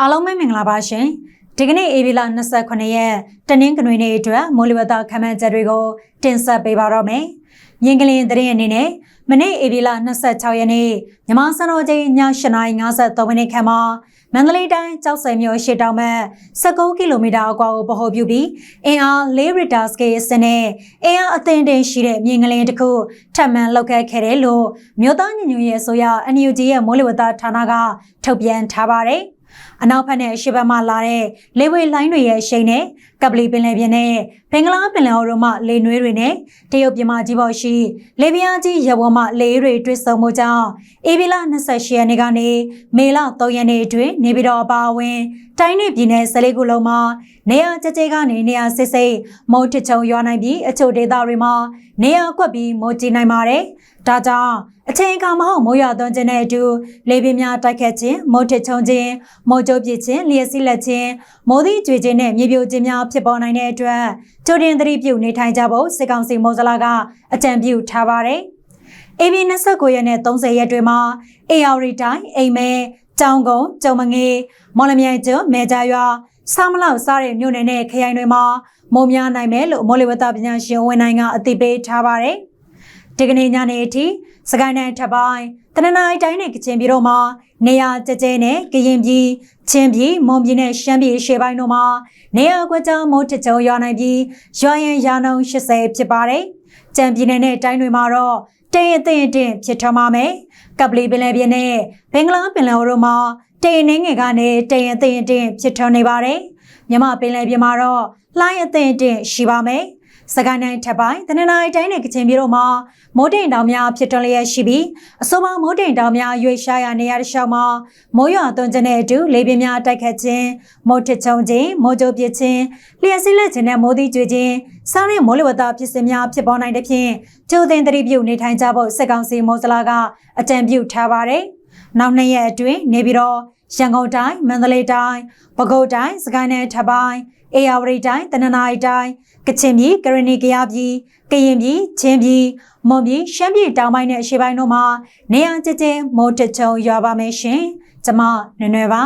အားလုံးပဲမင်္ဂလာပါရှင်ဒီကနေ့ဧပြီလ29ရက်တနင်္ဂနွေနေ့အတွက်မိုးလေဝသခန့်မှန်းချက်တွေကိုတင်ဆက်ပေးပါတော့မယ်မြင်းကလင်းသတင်းအနေနဲ့မနေ့ဧပြီလ26ရက်နေ့မြမစံတော်ချိန်ည8:53မိနစ်ခန့်မှာမန္တလေးတိုင်းကြောက်စဲမြို့ရှေ့တောင်ဘက်19ကီလိုမီတာအကွာကိုပဟိုပြုပြီးအင်အား4ရီတာစကေးစနဲ့အင်အားအသင့်တင်ရှိတဲ့မြင်းကလင်းတစ်ခုထပ်မံလောက်ခဲ့ခဲ့တယ်လို့မြို့သားညညရဲ့အဆိုအရ NUG ရဲ့မိုးလေဝသဌာနကထုတ်ပြန်ထားပါတယ်။ အနောက်ဘက်နဲ့အရှေ့ဘက်မှလာတဲ့လေဝေလိုင်းတွေရဲ့အရှိန်နဲ့ကပလီပင်လယ်ပြင်နဲ့ဘင်္ဂလားပင်လယ်အော်တို့မှလေနွေးတွေနဲ့တရုတ်ပြည်မကြီးပေါ်ရှိလေပြင်းကြီးရဝမှလေတွေတွစ်ဆုံမှုကြောင့်ဧပြီလ28ရက်နေ့ကနေမေလ3ရက်နေ့အတွင်းနေပြည်တော်အပါအဝင်တိုင်းနယ်ပြည်နယ်၁၄ခုလုံးမှာ နေရာကျကျကနေနေရာစစ်စိတ်မိုးထချုံရွာနိုင်ပြီးအချို့ဒေသတွေမှာနေရာကွက်ပြီးမိုးကြီးနိုင်ပါတယ်။ဒါကြောင့်အချိန်အခါမဟုတ်မိုးရွာသွန်းခြင်းနဲ့အတူလေပြင်းများတိုက်ခတ်ခြင်းမိုးထချုံခြင်းမိုးကြိုးပစ်ခြင်းလျှက်စီးလက်ခြင်းမိုးသီးကြွေခြင်းနဲ့မြေပြိုခြင်းများဖြစ်ပေါ်နိုင်တဲ့အတွက်ကြိုတင်သတိပြုနေထိုင်ကြဖို့စစ်ကောင်စီမိုးစလာကအကြံပြုထားပါတယ်။ AB 29ရက်နဲ့30ရက်တွေမှာ AR တိုင်းအိမ်မဲကြောင်ကုန်းကျုံမငေးမော်လမြိုင်ကျွန်းမဲကြရွာ ဆာမလောက်စားတဲ့မြို့နယ်နဲ့ခရိုင်တွေမှာမုံများနိုင်မယ်လို့မော်လဝတပညာရှင်ဝန်နိုင်ကအသိပေးထားပါတယ်။ဒီကနေ့ညနေအထိစကိုင်းတိုင်းထပ်ပိုင်းတနင်္လာရီတိုင်းနဲ့ကချင်ပြည်တို့မှာနေရာကျကျနဲ့ကရင်ပြည်ချင်းပြည်မွန်ပြည်နဲ့ရှမ်းပြည်ရှေ့ပိုင်းတို့မှာနေရာကွက်ကြောင်းမိုးထကြုံရွာနိုင်ပြီးရွာရင်ရာနှုန်း80ဖြစ်ပါတယ်။ကြံပြည်နယ်နဲ့တိုင်းတွေမှာတော့တင်းအသင့်အင့်ဖြစ်ထွန်းပါမယ်။ကပလီပင်လယ်ပြင်နဲ့ဘင်္ဂလားပင်လယ်တို့မှာ တင်းနှင်းငယ်ကနေတင်းအသင့်အင့်ဖြစ်ထွန်းနေပါတယ်။မြမပင်လယ်ပြင်မှာတော့လှိုင်းအသင့်အင့်ရှိပါမယ်။စကိုင်းတိုင်းထပ်ပိုင်းတနင်္လာရီတိုင်းနဲ့ကချင်ပြည်တို့မှာမိုးတိမ်တောင်များဖြစ်ထွန်းလျက်ရှိပြီးအဆိုပါမိုးတိမ်တောင်များရွေ့ရှားရနေရတဲ့ရှောင်းမှာမိုးရွာသွန်းခြင်းနဲ့အတူလေပြင်းများတိုက်ခတ်ခြင်းမိုးထချုံခြင်းမိုးကြိုးပစ်ခြင်းလျှက်စီးလက်ခြင်းနဲ့မိုးသီးကျွေခြင်းစားတဲ့မိုးလေဝသဖြစ်စဉ်များဖြစ်ပေါ်နိုင်တဲ့ဖြင့်ကျိုးသိမ်းသတိပြုနေထိုင်ကြဖို့စစ်ကောင်စီမိုးစလာကအကြံပြုထားပါတယ်။နောက်နှစ်ရက်အတွင်းနေပြီးတော့ ရန်ကုန်တိုင်းမန္တလေးတိုင်းပဲခူးတိုင်းစကိုင်းနယ်ထပ်ပိုင်းအေရဝတီတိုင်းတနင်္သာရီတိုင်းကချင်ပြည်ကရဏီကရပြည်ကရင်ပြည်ချင်းပြည်မွန်ပြည်ရှမ်းပြည်တောင်ပိုင်းနဲ့အရှေ့ပိုင်းတို့မှာနေရာကျကျမိုးတချုံရွာပါမယ်ရှင်ကျမနွယ်နွယ်ပါ